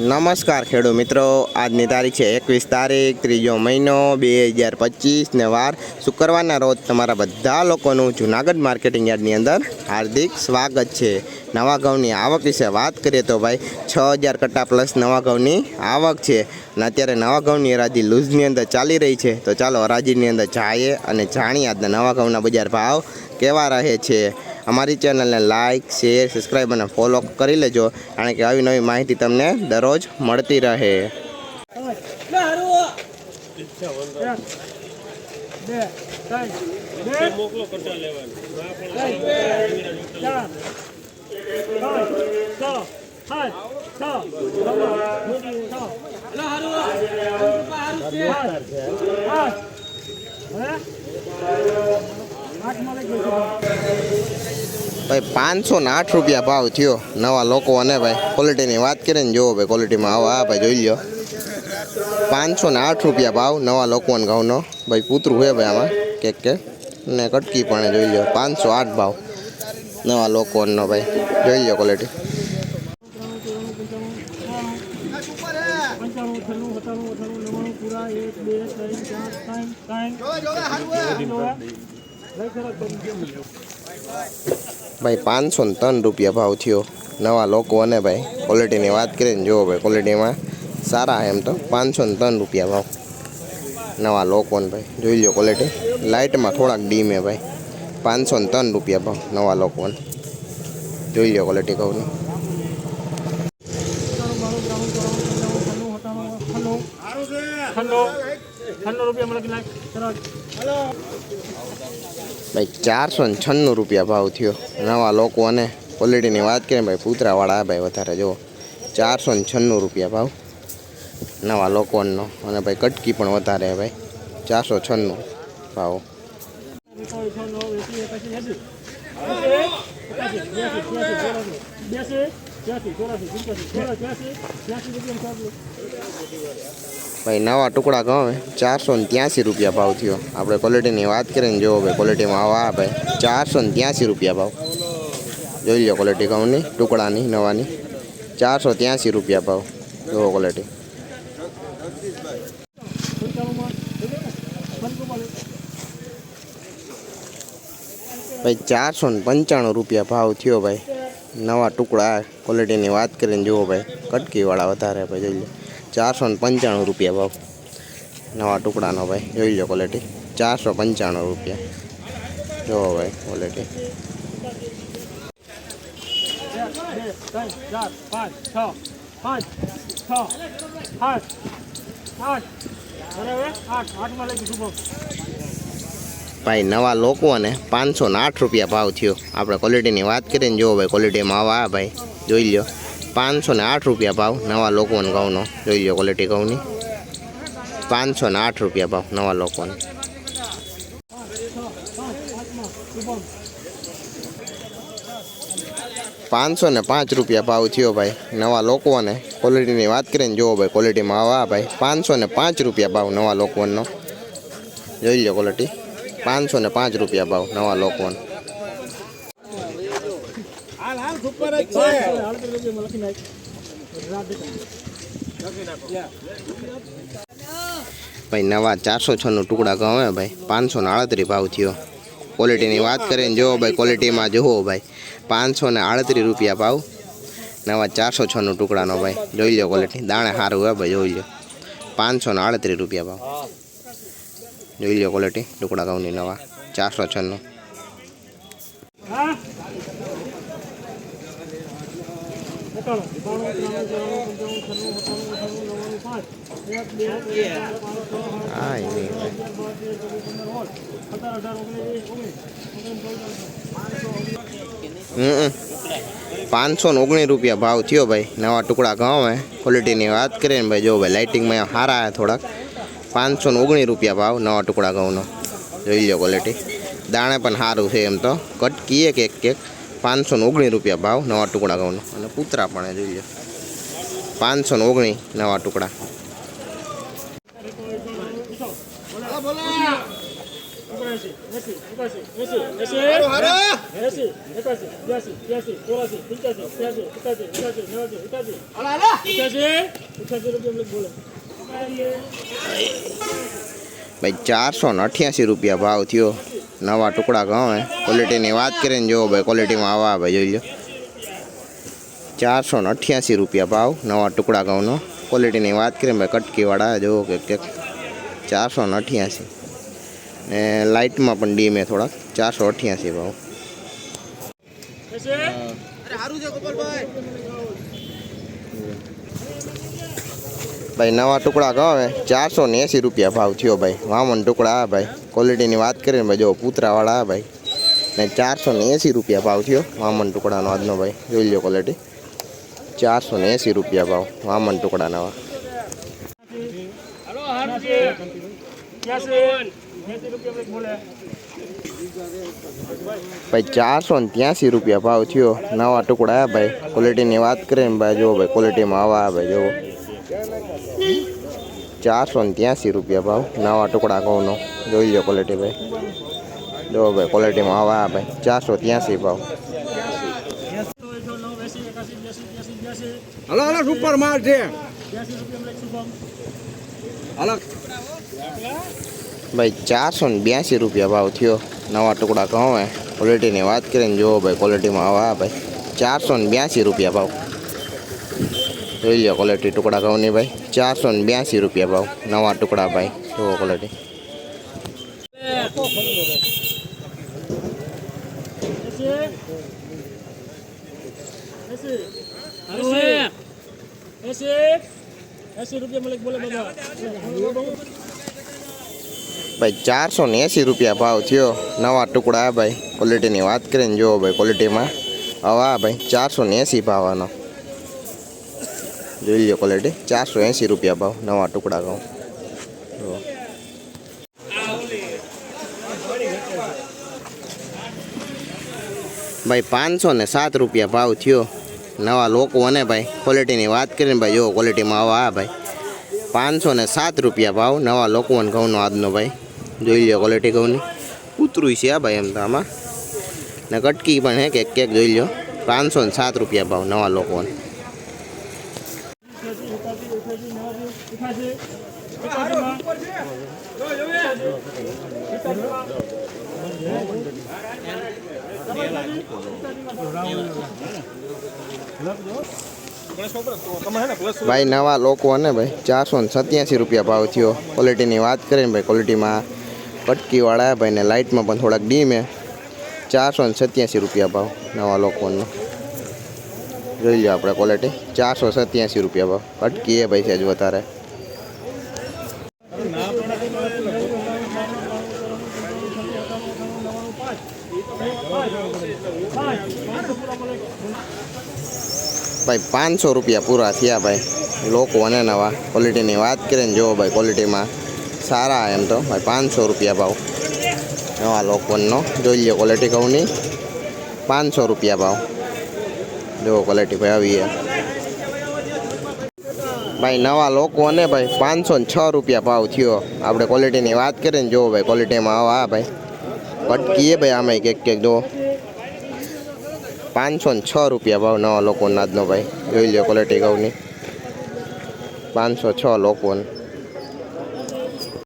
નમસ્કાર ખેડૂત મિત્રો, આજની તારીખ છે એકવીસ તારીખ, ત્રીજો મહિનો, બે હજાર પચીસને વાર શુક્રવારના રોજ તમારા બધા લોકોનું જુનાગઢ માર્કેટિંગ યાર્ડની અંદર હાર્દિક સ્વાગત છે. નવા ઘઉંની આવક વિશે વાત કરીએ તો ભાઈ, છ હજાર કટ્ટા પ્લસ નવા ઘઉંની આવક છે અને અત્યારે નવા ઘઉંની હરાજી લૂઝની અંદર ચાલી રહી છે. તો ચાલો હરાજીની અંદર જાઈએ અને જાણીએ આજના નવા ઘઉંના બજાર ભાવ કેવા રહે છે. અમારી ચેનલને લાઇક શેર સબસ્ક્રાઈબ અને ફોલો કરી લેજો કારણ કે આવી નવી માહિતી તમને દરરોજ મળતી રહે બે ભાઈ, પાંચસો ને આઠ રૂપિયા ભાવ થયો. નવા લોકો અને ભાઈ ક્વોલિટીની વાત કરીએ ને જુઓ ભાઈ ક્વોલિટીમાં આવો. આ ભાઈ, જોઈ લો પાંચસો ને આઠ રૂપિયા ભાવ નવા લોકોને ઘઉંનો. ભાઈ પૂતરું છે ભાઈ આમાં, કેક કે. ને કટકી પણ જોઈ લો પાંચસો આઠ ભાવ નવા લોકોનો ભાઈ. જોઈ લો ક્વોલિટી પૂરા, એક, બે, ત્રણ, ચાર ભાઈ પાંચસો ને ત્રણ રૂપિયા ભાવ થયો નવા લોકો અને ભાઈ ક્વોલિટીની વાત કરીએ ને જુઓ ભાઈ ક્વોલિટીમાં સારા એમ તો પાંચસો ને ત્રણ રૂપિયા ભાવ નવા લોકોને ભાઈ જોઈ લો ક્વોલિટી લાઇટમાં થોડાક ડીમે ભાઈ પાંચસો ને ત્રણ રૂપિયા ભાવ નવા લોકોને જોઈ લો ક્વોલિટી કહું ઠંડો ઠંડો રૂપિયા મળે કે નાખ તરત ભાઈ ચારસો ને છન્નું રૂપિયા ભાવ થયો. નવા લોકો અને ક્વોલિટીની વાત કરીએ ભાઈ પૂતરાવાળા ભાઈ વધારે જુઓ. ચારસો ને છન્નું રૂપિયા ભાવ. નવા લોકોનો અને ભાઈ કટકી પણ વધારે ભાઈ. ચારસો છન્નું ભાવ. ચોરાસી ચોરાસી ચોરાસી. ત્યાસી, ચોરાસી, પંચ્યાસી, છોલા, ત્યાસી, ત્યાસી રૂપિયા ચાલુ. ભાઈ નવા ટુકડા ઘઉં ચારસો ને ત્યાંસી રૂપિયા ભાવ થયો આપણે ક્વોલિટીની વાત કરીએ ને જુઓ ભાઈ ક્વોલિટીમાં આવા ભાઈ ચારસો ને ત્યાંસી રૂપિયા ભાવ જોઈ લો ક્વોલિટી ઘઉંની ટુકડાની નવાની ચારસો ત્યાંસી રૂપિયા ભાવ જુઓ ક્વોલિટી પંચાણુંમાં, જોજો ને, પંચોમાં લે. ભાઈ ચારસો ને પંચાણું રૂપિયા ભાવ થયો ભાઈ નવા ટુકડા ક્વોલિટીની વાત કરીને જુઓ ભાઈ કટકીવાળા વધારે ભાઈ જોઈ લો ચારસો ને પંચાણું રૂપિયા ભાવ. નવા ટુકડાનો ભાઈ, જોઈ લો ક્વોલિટી ચારસો પંચાણું રૂપિયા. જુઓ ભાઈ ક્વોલિટી. ભાઈ, નવા લોકોને પાંચસો ને આઠ રૂપિયા ભાવ થયો. આપણે ક્વોલિટીની વાત કરીએ ને જુઓ ભાઈ ક્વોલિટીમાં આવા, ભાઈ. જોઈ લો પાંચસો ને આઠ રૂપિયા ભાવ, નવા લોકવન ઘઉંનો જોઈ લો ક્વોલિટી ઘઉંની પાંચસો ને આઠ રૂપિયા ભાવ, નવા લોકવન. પાંચસો ને પાંચ રૂપિયા ભાવ થયો ભાઈ, નવા લોકોને ક્વોલિટીની વાત કરીએ ને જુઓ ભાઈ ક્વોલિટીમાં આવા ભાઈ. પાંચસો ને પાંચ રૂપિયા ભાવ, નવા લોકવનનો. જોઈ લો ક્વોલિટી પાંચસો ને પાંચ રૂપિયા ભાવ, નવા લોકોને પાંચસો જ દેખાય. ભાઈ, નવા ચારસો છનું ટુકડા ગમે ભાઈ. પાંચસો ને આડત્રીસ ભાવ થયો. ક્વોલિટીની વાત કરીને જોવો ભાઈ ક્વોલિટીમાં જુઓ ભાઈ. પાંચસો ને આડત્રીસ રૂપિયા ભાવ. નવા ચારસો છનું ટુકડાનો ભાઈ. જોઈ લો ક્વોલિટી દાણે સારું હે ભાઈ, જોઈ લો. પાંચસો ને આડત્રીસ રૂપિયા ભાવ. જોઈ લો ક્વોલિટી ટુકડા ઘઉંની નવા. ચારસો છન્નું હા? એકાણું, બાણું, ત્રાણું, ચોરાણું, પંચાણું, છન્નું, સત્તાણું, અઠ્ઠાણું, નવ્વાણું, પાંચ. એક, બે, ત્રણ, ચાર, પાંચ, છ, સાત, હા એ નહીં ભાઈ અગિયાર, બાર, તેર, ચૌદ, પંદર, સોળ, સત્તર, અઢાર, ઓગણીસ, ઓગણીસ, ઓગણીસ, ચૌદ, પાંચસો, હમ પાંચસો ને ઓગણીસ રૂપિયા ભાવ થયો ભાઈ નવા ટુકડા ઘઉં હે ક્વોલિટીની વાત કરીએ ને ભાઈ જો ભાઈ લાઇટિંગમાં સારા હે થોડાક પાંચસો ને ઓગણીસ રૂપિયા ભાવ નવા ટુકડા ઘઉંનો જોઈ લો ક્વોલિટી દાણે પણ સારું છે એમ તો કટકી એક એક કેક પાંચસો ને ઓગણીસ રૂપિયા ભાવ, નવા ટુકડા ઘઉંનો અને પૂતરા પણ જોઈ લો પાંચસો ને ઓગણીસ, નવા ટુકડા. ભાઈ ચારસો ને અઠ્યાસી રૂપિયા ભાવ થયો. નવા ટુકડા ઘઉં હે ક્વોલિટીની વાત કરીને જુઓ ભાઈ ક્વોલિટીમાં આવા ભાઈ જોઈ લો ચારસો ને અઠ્યાસી રૂપિયા ભાવ નવા ટુકડા ઘઉંનો ક્વોલિટીની વાત કરીએ ભાઈ કટકીવાળા જુઓ કે કે ચારસો ને અઠ્યાસી ને લાઇટમાં પણ ડીમ હે થોડાક ચારસો અઠ્યાસી ભાવ એસી ભાઈ નવા ટુકડા કહો હે ચારસો ને એંસી રૂપિયા ભાવ થયો ભાઈ વામન ટુકડા આ ભાઈ ક્વોલિટીની વાત કરીએ ને ભાઈ જો પૂતરાવાળા આ ભાઈ ને ચારસો ને એંસી રૂપિયા ભાવ થયો વામન ટુકડાનો આજનો ભાઈ જોઈ લો ક્વોલિટી ચારસો ને એંસી રૂપિયા ભાવ વામન ટુકડા નવા ત્યાસી ત્યાસી રૂપિયા બોલે ભાઈ ચારસો ને ત્યાંસી રૂપિયા ભાવ થયો નવા ટુકડા આ ભાઈ ક્વોલિટીની વાત કરીએ ને ભાઈ જો ભાઈ ક્વોલિટીમાં આવા આ ભાઈ જો ચારસો ને ત્યાંસી રૂપિયા ભાવ નવા ટુકડા ઘઉંનો જોઈ લો ક્વોલિટી ભાઈ જો ભાઈ ક્વોલિટીમાં આવા આ ભાઈ ચારસો ત્યાંસી ભાવ હલો હલો સુપર માલ છે હલો ભાઈ ચારસો ને બ્યાસી રૂપિયા ભાવ થયો નવા ટુકડા ઘઉં હે ક્વોલિટીની વાત કરીને જુઓ ભાઈ ક્વોલિટીમાં આવા ભાઈ ચારસો ને બ્યાસી રૂપિયા ભાવ જોઈ લો ક્વોલિટી ટુકડા ઘઉંની ભાઈ. ચારસો ને બ્યાસી રૂપિયા ભાવ. નવા ટુકડા ભાઈ. જુઓ ક્વોલિટી ભાઈ, ચારસો ને એંસી રૂપિયા ભાવ થયો. નવા ટુકડા, ભાઈ. ક્વોલિટીની વાત કરીને જુઓ ભાઈ ક્વોલિટીમાં હવા ભાઈ, ચારસો ને એંસી ભાવ આનો જોઈ લો ક્વોલિટી ચારસો એંસી રૂપિયા ભાવ, નવા ટુકડા ઘઉં ભાઈ, પાંચસો ને સાત રૂપિયા ભાવ થયો. નવા લોકો અને ભાઈ ક્વોલિટીની વાત કરીને ભાઈ, જો ક્વોલિટીમાં આવા આ ભાઈ. પાંચસો ને સાત રૂપિયા ભાવ, નવા લોકો અને ઘઉંનો આજનો ભાઈ. જોઈ લો ક્વોલિટી ઘઉંની. ઉતરું છે આ ભાઈ, એમ તો આમાં. ને કટકી પણ હે કે કેક જોઈ લો પાંચસો ને સાત રૂપિયા ભાવ, નવા લોકવન ભાઈ નવા લોકો અને ભાઈ ચારસો ને સત્યાસી રૂપિયા ભાવ થયો ક્વોલિટીની વાત કરીએ ને ભાઈ ક્વોલિટીમાં કટકીવાળા ભાઈ ને લાઇટમાં પણ થોડાક ડીમ હે ચારસો ને સત્યાસી રૂપિયા ભાવ નવા લોકોનો જોઈ લો આપણે ક્વોલિટી ચારસો સત્યાસી રૂપિયા ભાવ કટકી એ ભાઈ છે જ વધારે ભાઈ, પાંચસો રૂપિયા પૂરા થયા ભાઈ. લોકો અને નવા ક્વોલિટીની વાત કરીએ ને જુઓ ભાઈ ક્વોલિટીમાં સારા એમ તો. ભાઈ, પાંચસો રૂપિયા ભાવ. નવા લોકોનો. જોઈ લો ક્વોલિટી કહુંની પાંચસો રૂપિયા ભાવ. જુઓ ક્વોલિટી ભાઈ, આવી ભાઈ, નવા લોકો અને ભાઈ, પાંચસો ને છ રૂપિયા ભાવ થયો. આપણે ક્વોલિટીની વાત કરીએ ને જુઓ ભાઈ ક્વોલિટીમાં આવા ભાઈ. કટકીએ ભાઈ આમાં એક કેક જુઓ પાંચસો ને છ રૂપિયા ભાવ નવા લોકો નાદનો ભાઈ જોઈ લો ક્વોલિટી ઘઉંની પાંચસો છ લોકોને